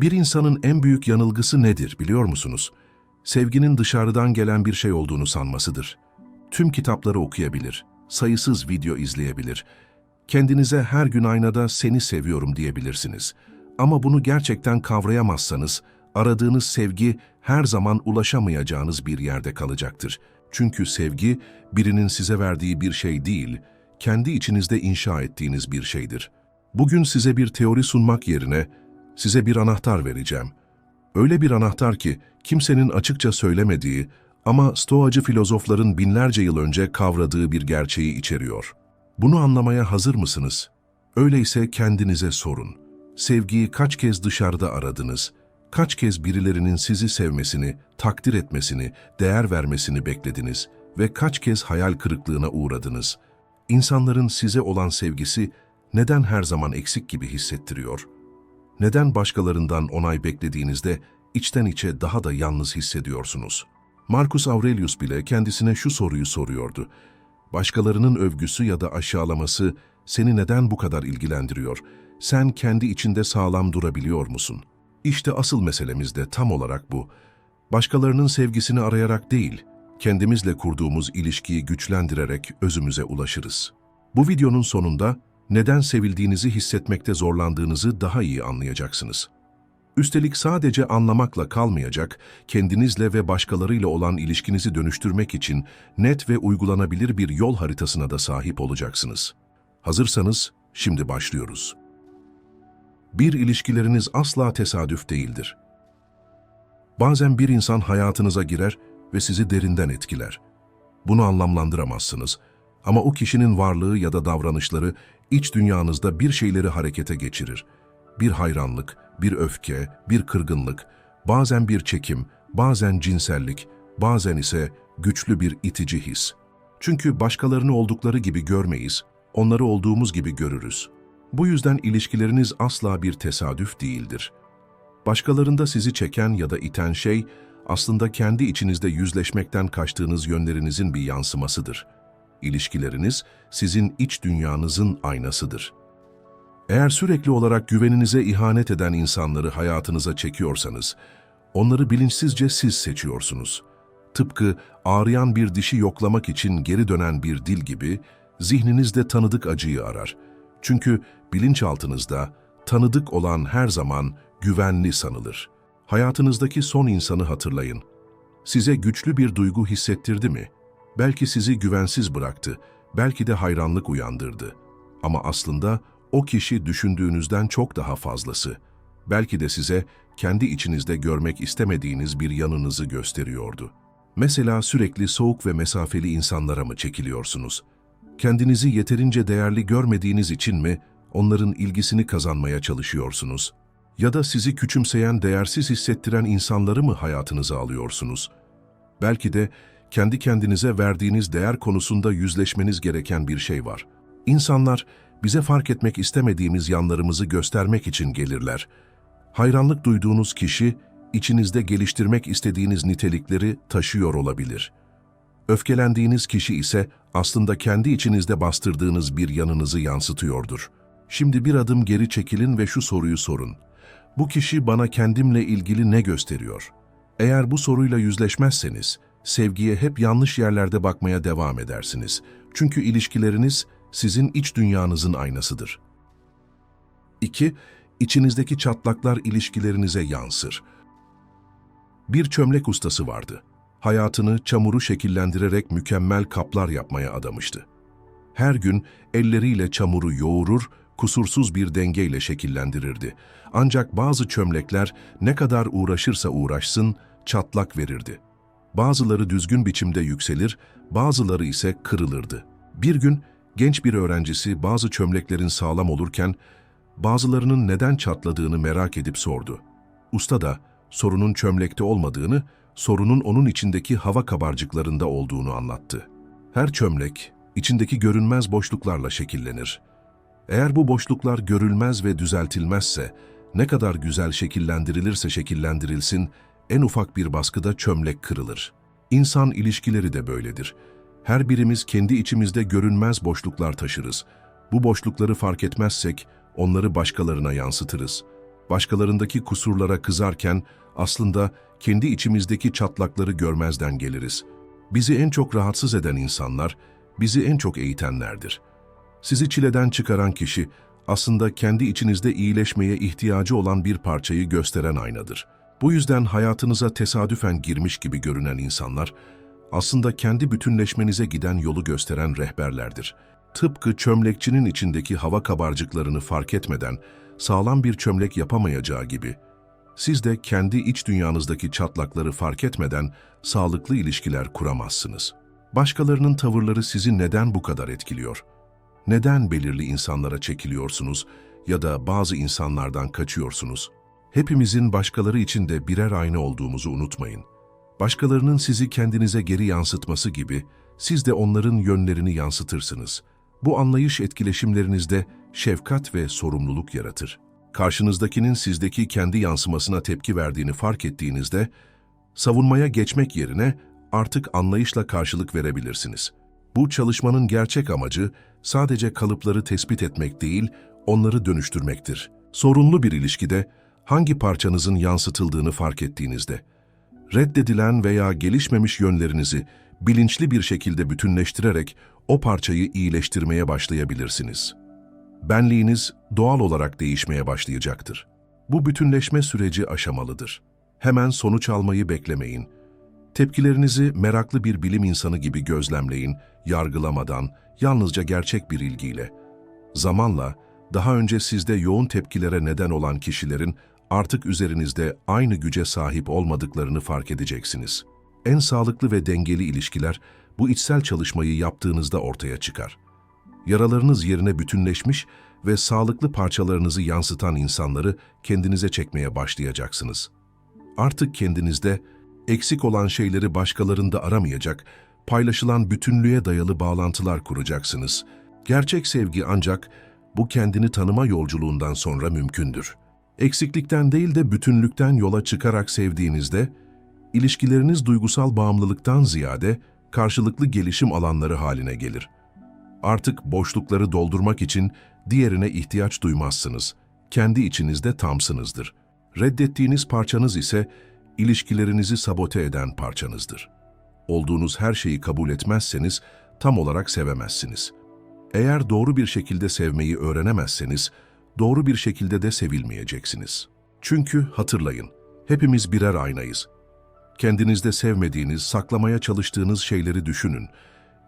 Bir insanın en büyük yanılgısı nedir biliyor musunuz? Sevginin dışarıdan gelen bir şey olduğunu sanmasıdır. Tüm kitapları okuyabilir, sayısız video izleyebilir. Kendinize her gün aynada seni seviyorum diyebilirsiniz. Ama bunu gerçekten kavrayamazsanız, aradığınız sevgi her zaman ulaşamayacağınız bir yerde kalacaktır. Çünkü sevgi, birinin size verdiği bir şey değil, kendi içinizde inşa ettiğiniz bir şeydir. Bugün size bir teori sunmak yerine, size bir anahtar vereceğim. Öyle bir anahtar ki, kimsenin açıkça söylemediği ama stoacı filozofların binlerce yıl önce kavradığı bir gerçeği içeriyor. Bunu anlamaya hazır mısınız? Öyleyse kendinize sorun. Sevgiyi kaç kez dışarıda aradınız? Kaç kez birilerinin sizi sevmesini, takdir etmesini, değer vermesini beklediniz ve kaç kez hayal kırıklığına uğradınız? İnsanların size olan sevgisi neden her zaman eksik gibi hissettiriyor? Neden başkalarından onay beklediğinizde içten içe daha da yalnız hissediyorsunuz? Marcus Aurelius bile kendisine şu soruyu soruyordu. Başkalarının övgüsü ya da aşağılaması seni neden bu kadar ilgilendiriyor? Sen kendi içinde sağlam durabiliyor musun? İşte asıl meselemiz de tam olarak bu. Başkalarının sevgisini arayarak değil, kendimizle kurduğumuz ilişkiyi güçlendirerek özümüze ulaşırız. Bu videonun sonunda neden sevildiğinizi hissetmekte zorlandığınızı daha iyi anlayacaksınız. Üstelik sadece anlamakla kalmayacak, kendinizle ve başkalarıyla olan ilişkinizi dönüştürmek için net ve uygulanabilir bir yol haritasına da sahip olacaksınız. Hazırsanız şimdi başlıyoruz. Bir ilişkileriniz asla tesadüf değildir. Bazen bir insan hayatınıza girer ve sizi derinden etkiler. Bunu anlamlandıramazsınız ama o kişinin varlığı ya da davranışları iç dünyanızda bir şeyleri harekete geçirir. Bir hayranlık, bir öfke, bir kırgınlık, bazen bir çekim, bazen cinsellik, bazen ise güçlü bir itici his. Çünkü başkalarını oldukları gibi görmeyiz, onları olduğumuz gibi görürüz. Bu yüzden ilişkileriniz asla bir tesadüf değildir. Başkalarında sizi çeken ya da iten şey, aslında kendi içinizde yüzleşmekten kaçtığınız yönlerinizin bir yansımasıdır. İlişkileriniz, sizin iç dünyanızın aynasıdır. Eğer sürekli olarak güveninize ihanet eden insanları hayatınıza çekiyorsanız, onları bilinçsizce siz seçiyorsunuz. Tıpkı ağrıyan bir dişi yoklamak için geri dönen bir dil gibi, zihniniz de tanıdık acıyı arar. Çünkü bilinçaltınızda tanıdık olan her zaman güvenli sanılır. Hayatınızdaki son insanı hatırlayın. Size güçlü bir duygu hissettirdi mi? Belki sizi güvensiz bıraktı, belki de hayranlık uyandırdı. Ama aslında o kişi düşündüğünüzden çok daha fazlası. Belki de size kendi içinizde görmek istemediğiniz bir yanınızı gösteriyordu. Mesela sürekli soğuk ve mesafeli insanlara mı çekiliyorsunuz? Kendinizi yeterince değerli görmediğiniz için mi onların ilgisini kazanmaya çalışıyorsunuz? Ya da sizi küçümseyen, değersiz hissettiren insanları mı hayatınıza alıyorsunuz? Belki de kendi kendinize verdiğiniz değer konusunda yüzleşmeniz gereken bir şey var. İnsanlar bize fark etmek istemediğimiz yanlarımızı göstermek için gelirler. Hayranlık duyduğunuz kişi, içinizde geliştirmek istediğiniz nitelikleri taşıyor olabilir. Öfkelendiğiniz kişi ise aslında kendi içinizde bastırdığınız bir yanınızı yansıtıyordur. Şimdi bir adım geri çekilin ve şu soruyu sorun. Bu kişi bana kendimle ilgili ne gösteriyor? Eğer bu soruyla yüzleşmezseniz, sevgiye hep yanlış yerlerde bakmaya devam edersiniz. Çünkü ilişkileriniz sizin iç dünyanızın aynasıdır. 2. İçinizdeki çatlaklar ilişkilerinize yansır. Bir çömlek ustası vardı. Hayatını çamuru şekillendirerek mükemmel kaplar yapmaya adamıştı. Her gün elleriyle çamuru yoğurur, kusursuz bir dengeyle şekillendirirdi. Ancak bazı çömlekler ne kadar uğraşırsa uğraşsın çatlak verirdi. Bazıları düzgün biçimde yükselir, bazıları ise kırılırdı. Bir gün genç bir öğrencisi bazı çömleklerin sağlam olurken bazılarının neden çatladığını merak edip sordu. Usta da sorunun çömlekte olmadığını, sorunun onun içindeki hava kabarcıklarında olduğunu anlattı. Her çömlek içindeki görünmez boşluklarla şekillenir. Eğer bu boşluklar görülmez ve düzeltilmezse, ne kadar güzel şekillendirilirse şekillendirilsin, en ufak bir baskıda çömlek kırılır. İnsan ilişkileri de böyledir. Her birimiz kendi içimizde görünmez boşluklar taşırız. Bu boşlukları fark etmezsek onları başkalarına yansıtırız. başkalarındaki kusurlara kızarken aslında kendi içimizdeki çatlakları görmezden geliriz. Bizi en çok rahatsız eden insanlar, bizi en çok eğitenlerdir. Sizi çileden çıkaran kişi, aslında kendi içinizde iyileşmeye ihtiyacı olan bir parçayı gösteren aynadır. Bu yüzden hayatınıza tesadüfen girmiş gibi görünen insanlar, aslında kendi bütünleşmenize giden yolu gösteren rehberlerdir. Tıpkı çömlekçinin içindeki hava kabarcıklarını fark etmeden sağlam bir çömlek yapamayacağı gibi, siz de kendi iç dünyanızdaki çatlakları fark etmeden sağlıklı ilişkiler kuramazsınız. Başkalarının tavırları sizi neden bu kadar etkiliyor? Neden belirli insanlara çekiliyorsunuz ya da bazı insanlardan kaçıyorsunuz? Hepimizin başkaları için de birer ayna olduğumuzu unutmayın. Başkalarının sizi kendinize geri yansıtması gibi siz de onların yönlerini yansıtırsınız. Bu anlayış etkileşimlerinizde şefkat ve sorumluluk yaratır. Karşınızdakinin sizdeki kendi yansımasına tepki verdiğini fark ettiğinizde, savunmaya geçmek yerine artık anlayışla karşılık verebilirsiniz. Bu çalışmanın gerçek amacı sadece kalıpları tespit etmek değil, onları dönüştürmektir. Sorunlu bir ilişkide hangi parçanızın yansıtıldığını fark ettiğinizde, reddedilen veya gelişmemiş yönlerinizi bilinçli bir şekilde bütünleştirerek o parçayı iyileştirmeye başlayabilirsiniz. Benliğiniz doğal olarak değişmeye başlayacaktır. Bu bütünleşme süreci aşamalıdır. Hemen sonuç almayı beklemeyin. Tepkilerinizi meraklı bir bilim insanı gibi gözlemleyin, yargılamadan, yalnızca gerçek bir ilgiyle. Zamanla, daha önce sizde yoğun tepkilere neden olan kişilerin artık üzerinizde aynı güce sahip olmadıklarını fark edeceksiniz. En sağlıklı ve dengeli ilişkiler bu içsel çalışmayı yaptığınızda ortaya çıkar. Yaralarınız yerine bütünleşmiş ve sağlıklı parçalarınızı yansıtan insanları kendinize çekmeye başlayacaksınız. Artık kendinizde eksik olan şeyleri başkalarında aramayacak, paylaşılan bütünlüğe dayalı bağlantılar kuracaksınız. Gerçek sevgi ancak bu kendini tanıma yolculuğundan sonra mümkündür. Eksiklikten değil de bütünlükten yola çıkarak sevdiğinizde, ilişkileriniz duygusal bağımlılıktan ziyade karşılıklı gelişim alanları haline gelir. Artık boşlukları doldurmak için diğerine ihtiyaç duymazsınız. Kendi içinizde tamsınızdır. Reddettiğiniz parçanız ise ilişkilerinizi sabote eden parçanızdır. Olduğunuz her şeyi kabul etmezseniz tam olarak sevemezsiniz. Eğer doğru bir şekilde sevmeyi öğrenemezseniz, doğru bir şekilde de sevilmeyeceksiniz. Çünkü hatırlayın, hepimiz birer aynayız. Kendinizde sevmediğiniz, saklamaya çalıştığınız şeyleri düşünün.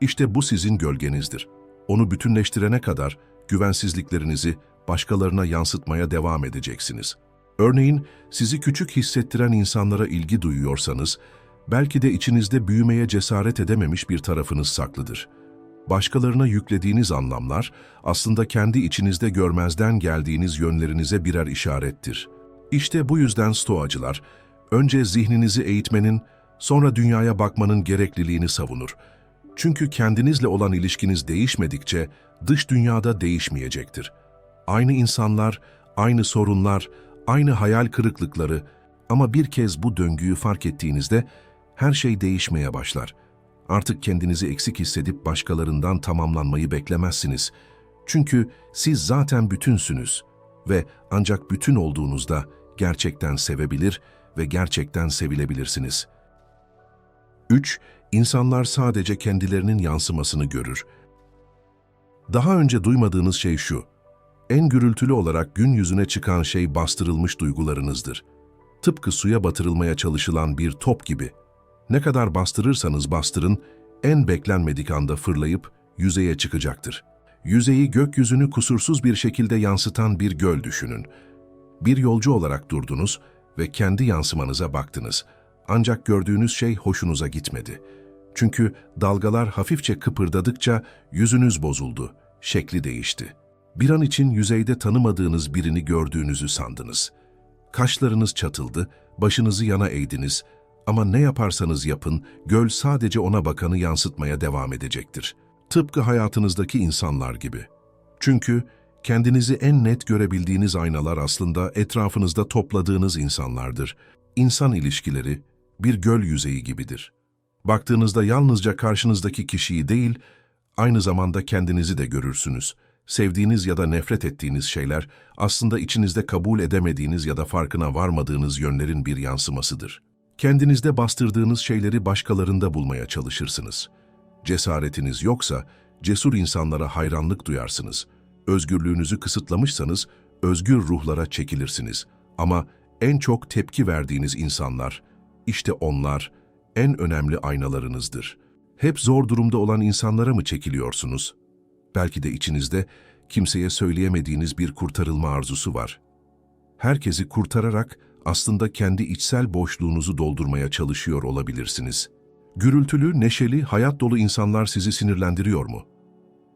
İşte bu sizin gölgenizdir. Onu bütünleştirene kadar güvensizliklerinizi başkalarına yansıtmaya devam edeceksiniz. Örneğin sizi küçük hissettiren insanlara ilgi duyuyorsanız, belki de içinizde büyümeye cesaret edememiş bir tarafınız saklıdır. Başkalarına yüklediğiniz anlamlar aslında kendi içinizde görmezden geldiğiniz yönlerinize birer işarettir. İşte bu yüzden stoacılar, önce zihninizi eğitmenin, sonra dünyaya bakmanın gerekliliğini savunur. Çünkü kendinizle olan ilişkiniz değişmedikçe dış dünyada değişmeyecektir. Aynı insanlar, aynı sorunlar, aynı hayal kırıklıkları ama bir kez bu döngüyü fark ettiğinizde her şey değişmeye başlar. Artık kendinizi eksik hissedip başkalarından tamamlanmayı beklemezsiniz. Çünkü siz zaten bütünsünüz ve ancak bütün olduğunuzda gerçekten sevebilir ve gerçekten sevilebilirsiniz. 3. İnsanlar sadece kendilerinin yansımasını görür. Daha önce duymadığınız şey şu, en gürültülü olarak gün yüzüne çıkan şey bastırılmış duygularınızdır. Tıpkı suya batırılmaya çalışılan bir top gibi. Ne kadar bastırırsanız bastırın, en beklenmedik anda fırlayıp yüzeye çıkacaktır. Yüzeyi gökyüzünü kusursuz bir şekilde yansıtan bir göl düşünün. Bir yolcu olarak durdunuz ve kendi yansımanıza baktınız. Ancak gördüğünüz şey hoşunuza gitmedi. Çünkü dalgalar hafifçe kıpırdadıkça yüzünüz bozuldu, şekli değişti. Bir an için yüzeyde tanımadığınız birini gördüğünüzü sandınız. Kaşlarınız çatıldı, başınızı yana eğdiniz ama ne yaparsanız yapın, göl sadece ona bakanı yansıtmaya devam edecektir. Tıpkı hayatınızdaki insanlar gibi. Çünkü kendinizi en net görebildiğiniz aynalar aslında etrafınızda topladığınız insanlardır. İnsan ilişkileri bir göl yüzeyi gibidir. Baktığınızda yalnızca karşınızdaki kişiyi değil, aynı zamanda kendinizi de görürsünüz. Sevdiğiniz ya da nefret ettiğiniz şeyler aslında içinizde kabul edemediğiniz ya da farkına varmadığınız yönlerin bir yansımasıdır. Kendinizde bastırdığınız şeyleri başkalarında bulmaya çalışırsınız. Cesaretiniz yoksa cesur insanlara hayranlık duyarsınız. Özgürlüğünüzü kısıtlamışsanız özgür ruhlara çekilirsiniz. Ama en çok tepki verdiğiniz insanlar, işte onlar en önemli aynalarınızdır. Hep zor durumda olan insanlara mı çekiliyorsunuz? Belki de içinizde kimseye söyleyemediğiniz bir kurtarılma arzusu var. Herkesi kurtararak aslında kendi içsel boşluğunuzu doldurmaya çalışıyor olabilirsiniz. Gürültülü, neşeli, hayat dolu insanlar sizi sinirlendiriyor mu?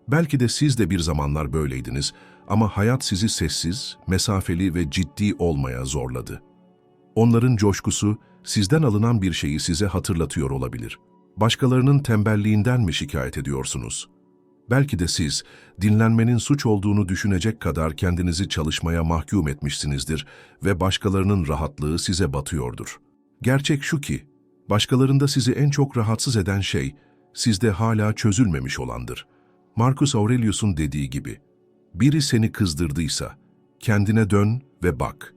Belki de siz de bir zamanlar böyleydiniz ama hayat sizi sessiz, mesafeli ve ciddi olmaya zorladı. Onların coşkusu, sizden alınan bir şeyi size hatırlatıyor olabilir. Başkalarının tembelliğinden mi şikayet ediyorsunuz? Belki de siz, dinlenmenin suç olduğunu düşünecek kadar kendinizi çalışmaya mahkum etmişsinizdir ve başkalarının rahatlığı size batıyordur. Gerçek şu ki, başkalarında sizi en çok rahatsız eden şey, sizde hala çözülmemiş olandır. Marcus Aurelius'un dediği gibi, biri seni kızdırdıysa, kendine dön ve bak.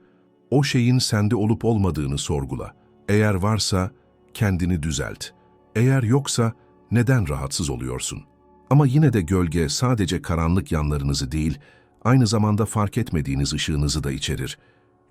O şeyin sende olup olmadığını sorgula. Eğer varsa, kendini düzelt. Eğer yoksa, neden rahatsız oluyorsun? Ama yine de gölge sadece karanlık yanlarınızı değil, aynı zamanda fark etmediğiniz ışığınızı da içerir.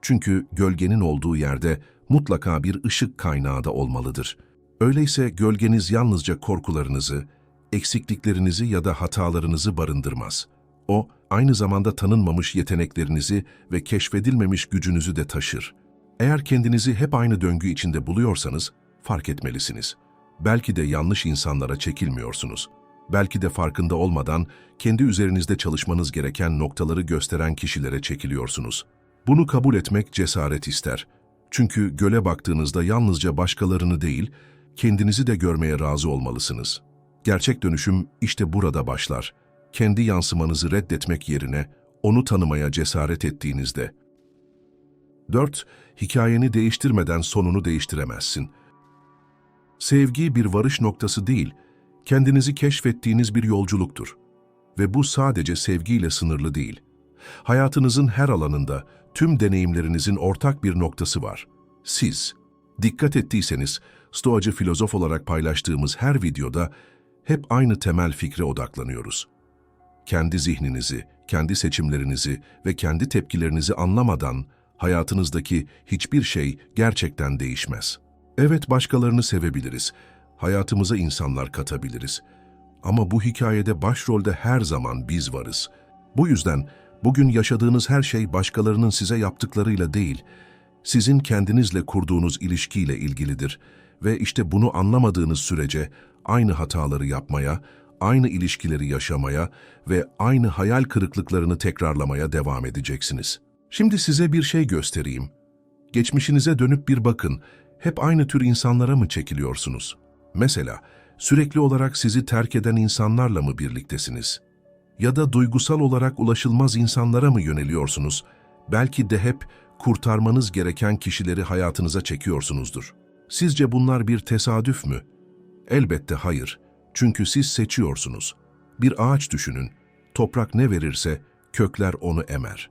Çünkü gölgenin olduğu yerde mutlaka bir ışık kaynağı da olmalıdır. Öyleyse gölgeniz yalnızca korkularınızı, eksikliklerinizi ya da hatalarınızı barındırmaz. O, aynı zamanda tanınmamış yeteneklerinizi ve keşfedilmemiş gücünüzü de taşır. Eğer kendinizi hep aynı döngü içinde buluyorsanız, fark etmelisiniz. Belki de yanlış insanlara çekilmiyorsunuz. Belki de farkında olmadan kendi üzerinizde çalışmanız gereken noktaları gösteren kişilere çekiliyorsunuz. Bunu kabul etmek cesaret ister. Çünkü göle baktığınızda yalnızca başkalarını değil, kendinizi de görmeye razı olmalısınız. Gerçek dönüşüm işte burada başlar. Kendi yansımanızı reddetmek yerine onu tanımaya cesaret ettiğinizde. 4. Hikayeni değiştirmeden sonunu değiştiremezsin. Sevgi bir varış noktası değil, kendinizi keşfettiğiniz bir yolculuktur. Ve bu sadece sevgiyle sınırlı değil. Hayatınızın her alanında, tüm deneyimlerinizin ortak bir noktası var. Siz. Dikkat ettiyseniz, stoacı filozof olarak paylaştığımız her videoda hep aynı temel fikre odaklanıyoruz. Kendi zihninizi, kendi seçimlerinizi ve kendi tepkilerinizi anlamadan hayatınızdaki hiçbir şey gerçekten değişmez. Evet başkalarını sevebiliriz, hayatımıza insanlar katabiliriz. Ama bu hikayede başrolde her zaman biz varız. Bu yüzden bugün yaşadığınız her şey başkalarının size yaptıklarıyla değil, sizin kendinizle kurduğunuz ilişkiyle ilgilidir ve işte bunu anlamadığınız sürece aynı hataları yapmaya, aynı ilişkileri yaşamaya ve aynı hayal kırıklıklarını tekrarlamaya devam edeceksiniz. Şimdi size bir şey göstereyim. Geçmişinize dönüp bir bakın, hep aynı tür insanlara mı çekiliyorsunuz? Mesela, sürekli olarak sizi terk eden insanlarla mı birliktesiniz? Ya da duygusal olarak ulaşılmaz insanlara mı yöneliyorsunuz? Belki de hep kurtarmanız gereken kişileri hayatınıza çekiyorsunuzdur. Sizce bunlar bir tesadüf mü? Elbette hayır. Çünkü siz seçiyorsunuz. Bir ağaç düşünün. Toprak ne verirse kökler onu emer.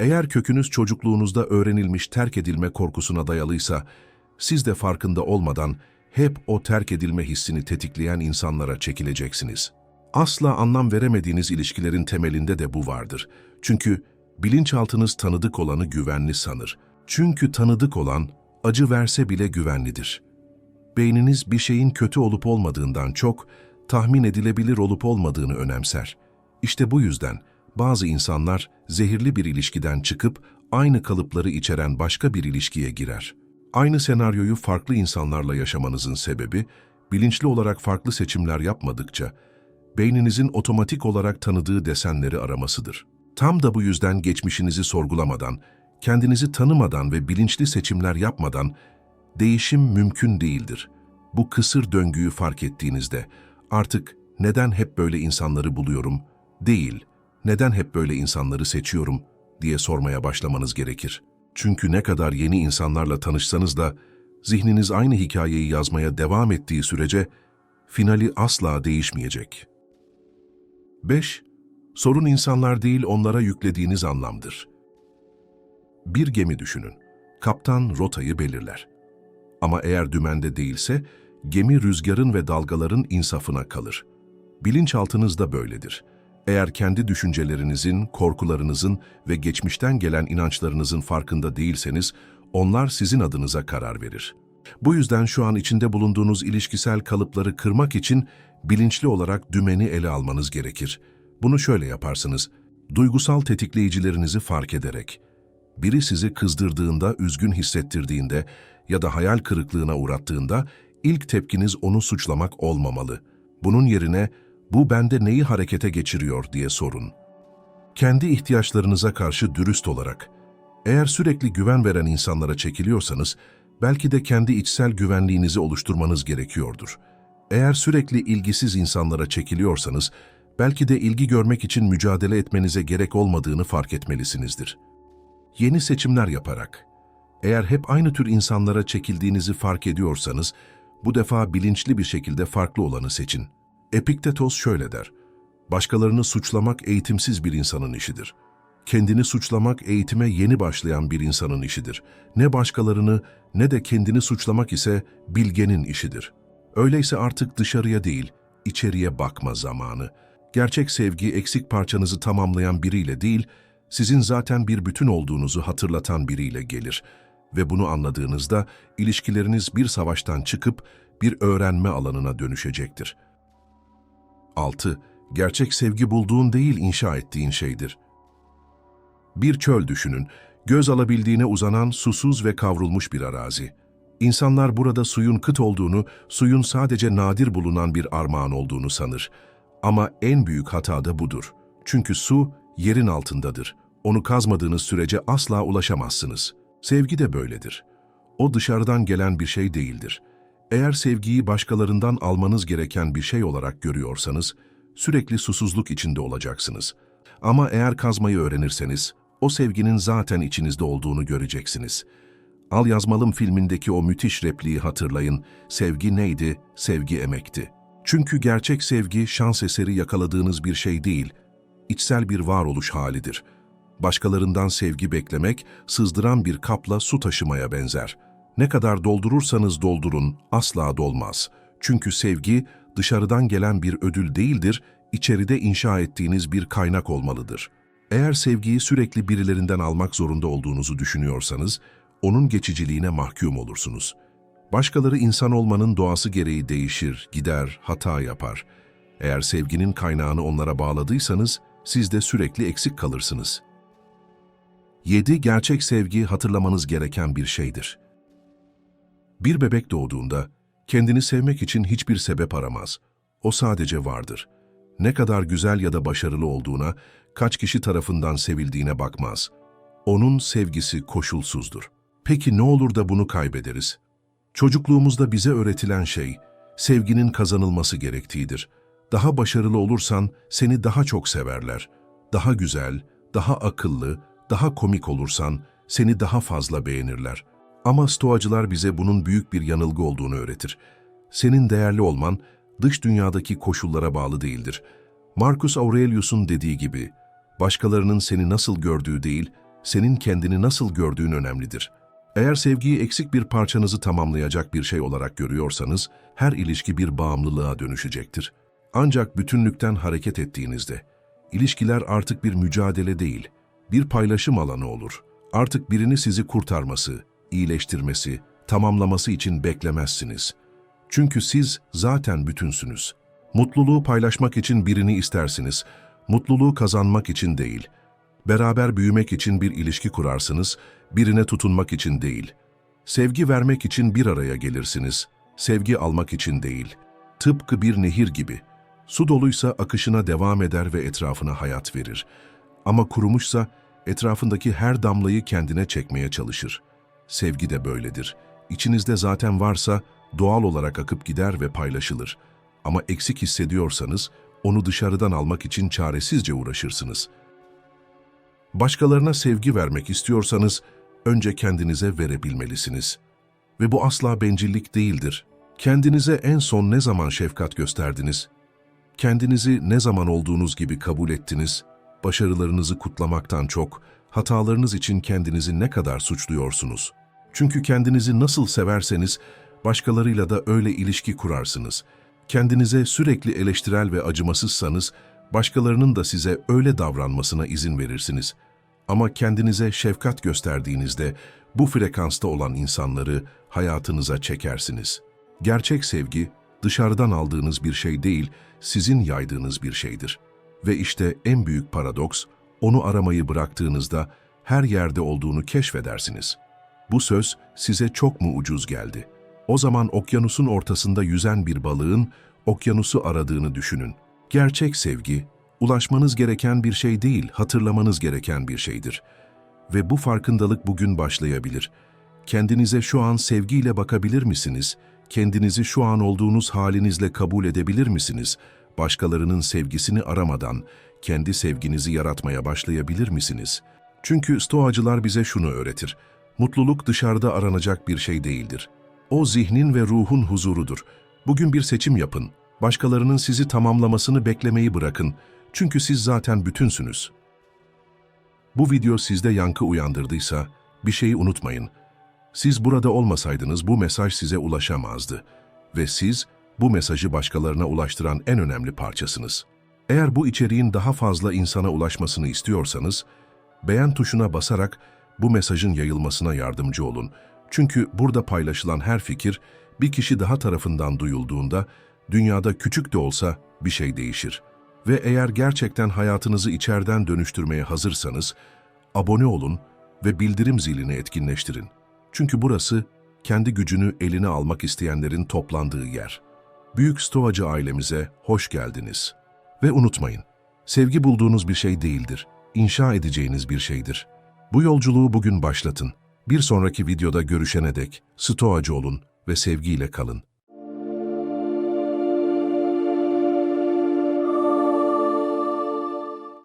Eğer kökünüz çocukluğunuzda öğrenilmiş terk edilme korkusuna dayalıysa, siz de farkında olmadan hep o terk edilme hissini tetikleyen insanlara çekileceksiniz. Asla anlam veremediğiniz ilişkilerin temelinde de bu vardır. Çünkü bilinçaltınız tanıdık olanı güvenli sanır. Çünkü tanıdık olan acı verse bile güvenlidir. Beyniniz bir şeyin kötü olup olmadığından çok tahmin edilebilir olup olmadığını önemser. İşte bu yüzden bazı insanlar zehirli bir ilişkiden çıkıp aynı kalıpları içeren başka bir ilişkiye girer. Aynı senaryoyu farklı insanlarla yaşamanızın sebebi, bilinçli olarak farklı seçimler yapmadıkça, beyninizin otomatik olarak tanıdığı desenleri aramasıdır. Tam da bu yüzden geçmişinizi sorgulamadan, kendinizi tanımadan ve bilinçli seçimler yapmadan değişim mümkün değildir. Bu kısır döngüyü fark ettiğinizde artık neden hep böyle insanları buluyorum değil, neden hep böyle insanları seçiyorum diye sormaya başlamanız gerekir. Çünkü ne kadar yeni insanlarla tanışsanız da zihniniz aynı hikayeyi yazmaya devam ettiği sürece finali asla değişmeyecek. 5. Sorun insanlar değil onlara yüklediğiniz anlamdır. Bir gemi düşünün. Kaptan rotayı belirler. Ama eğer dümende değilse, gemi rüzgarın ve dalgaların insafına kalır. Bilinçaltınız da böyledir. Eğer kendi düşüncelerinizin, korkularınızın ve geçmişten gelen inançlarınızın farkında değilseniz, onlar sizin adınıza karar verir. Bu yüzden şu an içinde bulunduğunuz ilişkisel kalıpları kırmak için bilinçli olarak dümeni ele almanız gerekir. Bunu şöyle yaparsınız. Duygusal tetikleyicilerinizi fark ederek, biri sizi kızdırdığında, üzgün hissettirdiğinde ya da hayal kırıklığına uğrattığında ilk tepkiniz onu suçlamak olmamalı. Bunun yerine bu bende neyi harekete geçiriyor diye sorun. Kendi ihtiyaçlarınıza karşı dürüst olarak, eğer sürekli güven veren insanlara çekiliyorsanız, belki de kendi içsel güvenliğinizi oluşturmanız gerekiyordur. Eğer sürekli ilgisiz insanlara çekiliyorsanız, belki de ilgi görmek için mücadele etmenize gerek olmadığını fark etmelisinizdir. Yeni seçimler yaparak, eğer hep aynı tür insanlara çekildiğinizi fark ediyorsanız, bu defa bilinçli bir şekilde farklı olanı seçin. Epiktetos şöyle der, başkalarını suçlamak eğitimsiz bir insanın işidir. Kendini suçlamak eğitime yeni başlayan bir insanın işidir. Ne başkalarını ne de kendini suçlamak ise bilgenin işidir. Öyleyse artık dışarıya değil, içeriye bakma zamanı. Gerçek sevgi eksik parçanızı tamamlayan biriyle değil, sizin zaten bir bütün olduğunuzu hatırlatan biriyle gelir. Ve bunu anladığınızda ilişkileriniz bir savaştan çıkıp bir öğrenme alanına dönüşecektir. 6. Gerçek sevgi bulduğun değil inşa ettiğin şeydir. Bir çöl düşünün, göz alabildiğine uzanan susuz ve kavrulmuş bir arazi. İnsanlar burada suyun kıt olduğunu, suyun sadece nadir bulunan bir armağan olduğunu sanır. Ama en büyük hata da budur. Çünkü su yerin altındadır. Onu kazmadığınız sürece asla ulaşamazsınız. Sevgi de böyledir. O dışarıdan gelen bir şey değildir. Eğer sevgiyi başkalarından almanız gereken bir şey olarak görüyorsanız, sürekli susuzluk içinde olacaksınız. Ama eğer kazmayı öğrenirseniz, o sevginin zaten içinizde olduğunu göreceksiniz. Al Yazmalım filmindeki o müthiş repliği hatırlayın. Sevgi neydi? Sevgi emekti. Çünkü gerçek sevgi şans eseri yakaladığınız bir şey değil, içsel bir varoluş halidir. Başkalarından sevgi beklemek, sızdıran bir kapla su taşımaya benzer. Ne kadar doldurursanız doldurun, asla dolmaz. Çünkü sevgi, dışarıdan gelen bir ödül değildir, içeride inşa ettiğiniz bir kaynak olmalıdır.'' Eğer sevgiyi sürekli birilerinden almak zorunda olduğunuzu düşünüyorsanız, onun geçiciliğine mahkum olursunuz. Başkaları insan olmanın doğası gereği değişir, gider, hata yapar. Eğer sevginin kaynağını onlara bağladıysanız, siz de sürekli eksik kalırsınız. 7. Gerçek sevgi hatırlamanız gereken bir şeydir. Bir bebek doğduğunda, kendini sevmek için hiçbir sebep aramaz. O sadece vardır. Ne kadar güzel ya da başarılı olduğuna, kaç kişi tarafından sevildiğine bakmaz. Onun sevgisi koşulsuzdur. Peki ne olur da bunu kaybederiz? Çocukluğumuzda bize öğretilen şey, sevginin kazanılması gerektiğidir. Daha başarılı olursan seni daha çok severler. Daha güzel, daha akıllı, daha komik olursan seni daha fazla beğenirler. Ama stoacılar bize bunun büyük bir yanılgı olduğunu öğretir. Senin değerli olman dış dünyadaki koşullara bağlı değildir. Marcus Aurelius'un dediği gibi, başkalarının seni nasıl gördüğü değil, senin kendini nasıl gördüğün önemlidir. Eğer sevgiyi eksik bir parçanızı tamamlayacak bir şey olarak görüyorsanız, her ilişki bir bağımlılığa dönüşecektir. Ancak bütünlükten hareket ettiğinizde, ilişkiler artık bir mücadele değil, bir paylaşım alanı olur. Artık birini sizi kurtarması, iyileştirmesi, tamamlaması için beklemezsiniz. Çünkü siz zaten bütünsünüz. Mutluluğu paylaşmak için birini istersiniz Mutluluğu kazanmak için değil, beraber büyümek için bir ilişki kurarsınız, birine tutunmak için değil. Sevgi vermek için bir araya gelirsiniz, sevgi almak için değil. Tıpkı bir nehir gibi. Su doluysa akışına devam eder ve etrafına hayat verir. Ama kurumuşsa etrafındaki her damlayı kendine çekmeye çalışır. Sevgi de böyledir. İçinizde zaten varsa doğal olarak akıp gider ve paylaşılır. Ama eksik hissediyorsanız onu dışarıdan almak için çaresizce uğraşırsınız. Başkalarına sevgi vermek istiyorsanız, önce kendinize verebilmelisiniz. Ve bu asla bencillik değildir. Kendinize en son ne zaman şefkat gösterdiniz? Kendinizi ne zaman olduğunuz gibi kabul ettiniz, başarılarınızı kutlamaktan çok, hatalarınız için kendinizi ne kadar suçluyorsunuz. Çünkü kendinizi nasıl severseniz, başkalarıyla da öyle ilişki kurarsınız. Kendinize sürekli eleştirel ve acımasızsanız, başkalarının da size öyle davranmasına izin verirsiniz. Ama kendinize şefkat gösterdiğinizde, bu frekansta olan insanları hayatınıza çekersiniz. Gerçek sevgi, dışarıdan aldığınız bir şey değil, sizin yaydığınız bir şeydir. Ve işte en büyük paradoks, onu aramayı bıraktığınızda her yerde olduğunu keşfedersiniz. Bu söz size çok mu ucuz geldi? O zaman okyanusun ortasında yüzen bir balığın okyanusu aradığını düşünün. Gerçek sevgi, ulaşmanız gereken bir şey değil, hatırlamanız gereken bir şeydir. Ve bu farkındalık bugün başlayabilir. Kendinize şu an sevgiyle bakabilir misiniz? Kendinizi şu an olduğunuz halinizle kabul edebilir misiniz? Başkalarının sevgisini aramadan kendi sevginizi yaratmaya başlayabilir misiniz? Çünkü stoacılar bize şunu öğretir. Mutluluk dışarıda aranacak bir şey değildir. O zihnin ve ruhun huzurudur. Bugün bir seçim yapın. Başkalarının sizi tamamlamasını beklemeyi bırakın. Çünkü siz zaten bütünsünüz. Bu video sizde yankı uyandırdıysa bir şeyi unutmayın. Siz burada olmasaydınız bu mesaj size ulaşamazdı. Ve siz bu mesajı başkalarına ulaştıran en önemli parçasınız. Eğer bu içeriğin daha fazla insana ulaşmasını istiyorsanız, beğen tuşuna basarak bu mesajın yayılmasına yardımcı olun. Çünkü burada paylaşılan her fikir bir kişi daha tarafından duyulduğunda dünyada küçük de olsa bir şey değişir. Ve eğer gerçekten hayatınızı içeriden dönüştürmeye hazırsanız, abone olun ve bildirim zilini etkinleştirin. Çünkü burası kendi gücünü eline almak isteyenlerin toplandığı yer. Büyük Stoacı ailemize hoş geldiniz. Ve unutmayın, sevgi bulduğunuz bir şey değildir, inşa edeceğiniz bir şeydir. Bu yolculuğu bugün başlatın. Bir sonraki videoda görüşene dek Stoacı olun ve sevgiyle kalın.